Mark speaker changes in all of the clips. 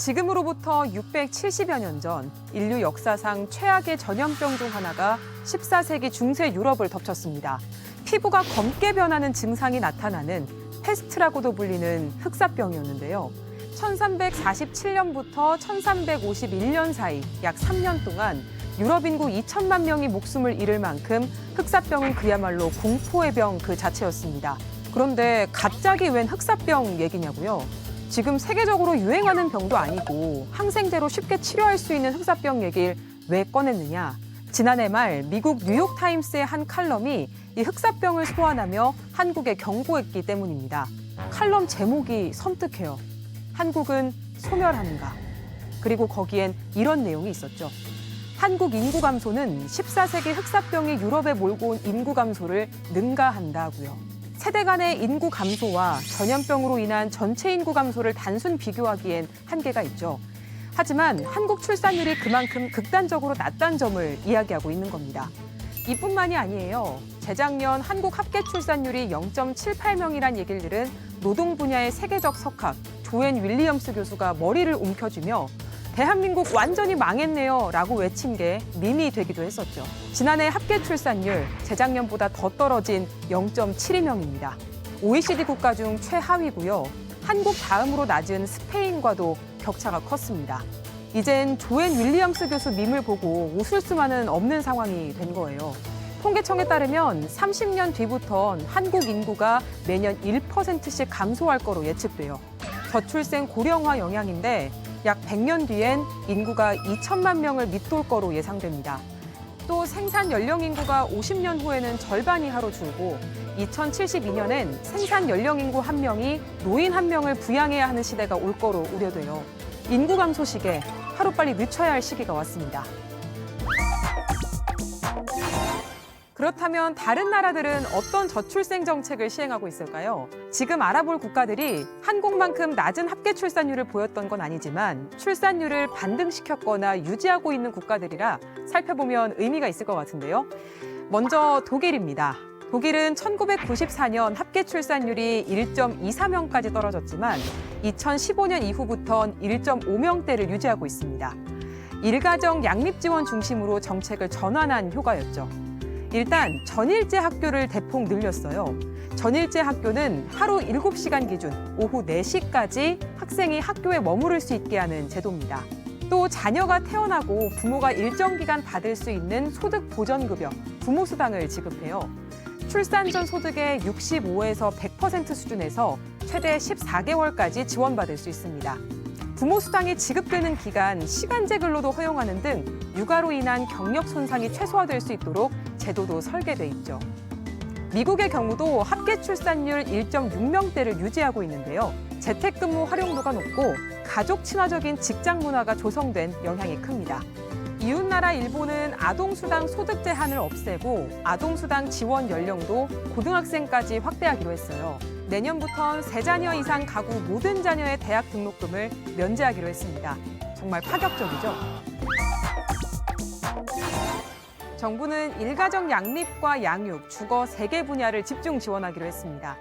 Speaker 1: 지금으로부터 670여 년 전 인류 역사상 최악의 전염병 중 하나가 14세기 중세 유럽을 덮쳤습니다. 피부가 검게 변하는 증상이 나타나는 페스트라고도 불리는 흑사병이었는데요. 1347년부터 1351년 사이 약 3년 동안 유럽 인구 2천만 명이 목숨을 잃을 만큼 흑사병은 그야말로 공포의 병 그 자체였습니다. 그런데 갑자기 웬 흑사병 얘기냐고요? 지금 세계적으로 유행하는 병도 아니고 항생제로 쉽게 치료할 수 있는 흑사병 얘기를 왜 꺼냈느냐? 지난해 말 미국 뉴욕타임스의 한 칼럼이 이 흑사병을 소환하며 한국에 경고했기 때문입니다. 칼럼 제목이 섬뜩해요. 한국은 소멸하는가? 그리고 거기엔 이런 내용이 있었죠. 한국 인구 감소는 14세기 흑사병이 유럽에 몰고 온 인구 감소를 능가한다고요. 세대 간의 인구 감소와 전염병으로 인한 전체 인구 감소를 단순 비교하기엔 한계가 있죠. 하지만 한국 출산율이 그만큼 극단적으로 낮다는 점을 이야기하고 있는 겁니다. 이뿐만이 아니에요. 재작년 한국 합계 출산율이 0.78명이란 얘기를 들은 노동 분야의 세계적 석학 조앤 윌리엄스 교수가 머리를 움켜쥐며 대한민국 완전히 망했네요 라고 외친 게 밈이 되기도 했었죠. 지난해 합계 출산율 재작년보다 더 떨어진 0.72명입니다. OECD 국가 중 최하위고요. 한국 다음으로 낮은 스페인과도 격차가 컸습니다. 이젠 조앤 윌리엄스 교수 밈을 보고 웃을 수만은 없는 상황이 된 거예요. 통계청에 따르면 30년 뒤부턴 한국 인구가 매년 1%씩 감소할 거로 예측돼요. 저출생 고령화 영향인데 약 100년 뒤엔 인구가 2천만 명을 밑돌 거로 예상됩니다. 또 생산 연령 인구가 50년 후에는 절반 이하로 줄고 2072년엔 생산 연령 인구 한 명이 노인 한 명을 부양해야 하는 시대가 올 거로 우려돼요. 인구 감소 시기에 하루빨리 늦춰야 할 시기가 왔습니다. 그렇다면 다른 나라들은 어떤 저출생 정책을 시행하고 있을까요? 지금 알아볼 국가들이 한국만큼 낮은 합계 출산율을 보였던 건 아니지만 출산율을 반등시켰거나 유지하고 있는 국가들이라 살펴보면 의미가 있을 것 같은데요. 먼저 독일입니다. 독일은 1994년 합계 출산율이 1.24명까지 떨어졌지만 2015년 이후부턴 1.5명대를 유지하고 있습니다. 일가정 양립 지원 중심으로 정책을 전환한 효과였죠. 일단 전일제 학교를 대폭 늘렸어요. 전일제 학교는 하루 7시간 기준 오후 4시까지 학생이 학교에 머무를 수 있게 하는 제도입니다. 또 자녀가 태어나고 부모가 일정 기간 받을 수 있는 소득 보전급여, 부모 수당을 지급해요. 출산 전 소득의 65에서 100% 수준에서 최대 14개월까지 지원받을 수 있습니다. 부모 수당이 지급되는 기간 시간제 근로도 허용하는 등 육아로 인한 경력 손상이 최소화될 수 있도록 제도도 설계돼 있죠. 미국의 경우도 합계 출산율 1.6명대를 유지하고 있는데요. 재택근무 활용도가 높고 가족 친화적인 직장 문화가 조성된 영향이 큽니다. 이웃나라 일본은 아동수당 소득 제한을 없애고 아동수당 지원 연령도 고등학생까지 확대하기로 했어요. 내년부턴 세 자녀 이상 가구 모든 자녀의 대학 등록금을 면제하기로 했습니다. 정말 파격적이죠? 정부는 일가정 양립과 양육, 주거 세 개 분야를 집중 지원하기로 했습니다.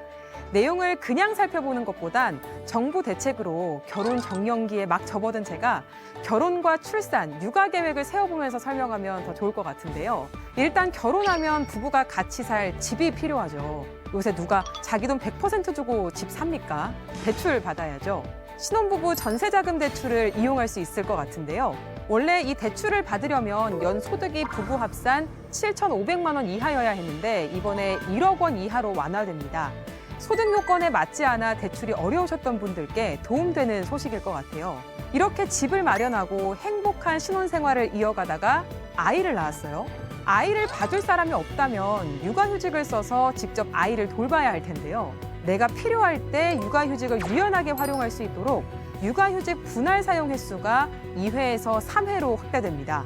Speaker 1: 내용을 그냥 살펴보는 것보단 정부 대책으로 결혼 정년기에 막 접어든 제가 결혼과 출산, 육아 계획을 세워보면서 설명하면 더 좋을 것 같은데요. 일단 결혼하면 부부가 같이 살 집이 필요하죠. 요새 누가 자기 돈 100% 주고 집 삽니까? 대출 받아야죠. 신혼부부 전세자금 대출을 이용할 수 있을 것 같은데요. 원래 이 대출을 받으려면 연 소득이 부부 합산 7,500만 원 이하여야 했는데 이번에 1억 원 이하로 완화됩니다. 소득 요건에 맞지 않아 대출이 어려우셨던 분들께 도움되는 소식일 것 같아요. 이렇게 집을 마련하고 행복한 신혼생활을 이어가다가 아이를 낳았어요. 아이를 봐줄 사람이 없다면 육아휴직을 써서 직접 아이를 돌봐야 할 텐데요. 내가 필요할 때 육아휴직을 유연하게 활용할 수 있도록 육아휴직 분할 사용 횟수가 2회에서 3회로 확대됩니다.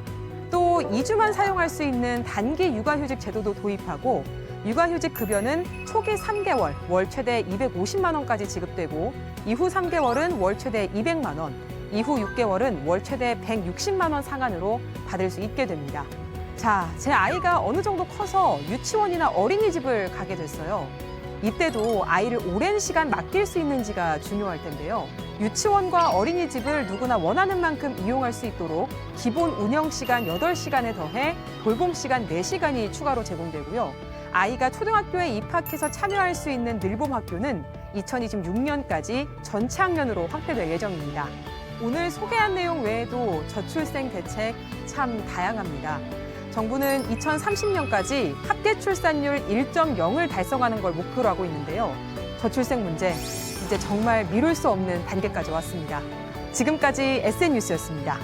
Speaker 1: 또 2주만 사용할 수 있는 단기 육아휴직 제도도 도입하고 육아휴직 급여는 초기 3개월 월 최대 250만 원까지 지급되고 이후 3개월은 월 최대 200만 원, 이후 6개월은 월 최대 160만 원 상한으로 받을 수 있게 됩니다. 자, 제 아이가 어느 정도 커서 유치원이나 어린이집을 가게 됐어요. 이때도 아이를 오랜 시간 맡길 수 있는지가 중요할 텐데요. 유치원과 어린이집을 누구나 원하는 만큼 이용할 수 있도록 기본 운영 시간 8시간에 더해 돌봄 시간 4시간이 추가로 제공되고요. 아이가 초등학교에 입학해서 참여할 수 있는 늘봄 학교는 2026년까지 전체 학년으로 확대될 예정입니다. 오늘 소개한 내용 외에도 저출생 대책 참 다양합니다. 정부는 2030년까지 합계 출산율 1.0을 달성하는 걸 목표로 하고 있는데요. 저출생 문제 이제 정말 미룰 수 없는 단계까지 왔습니다. 지금까지 SN뉴스였습니다.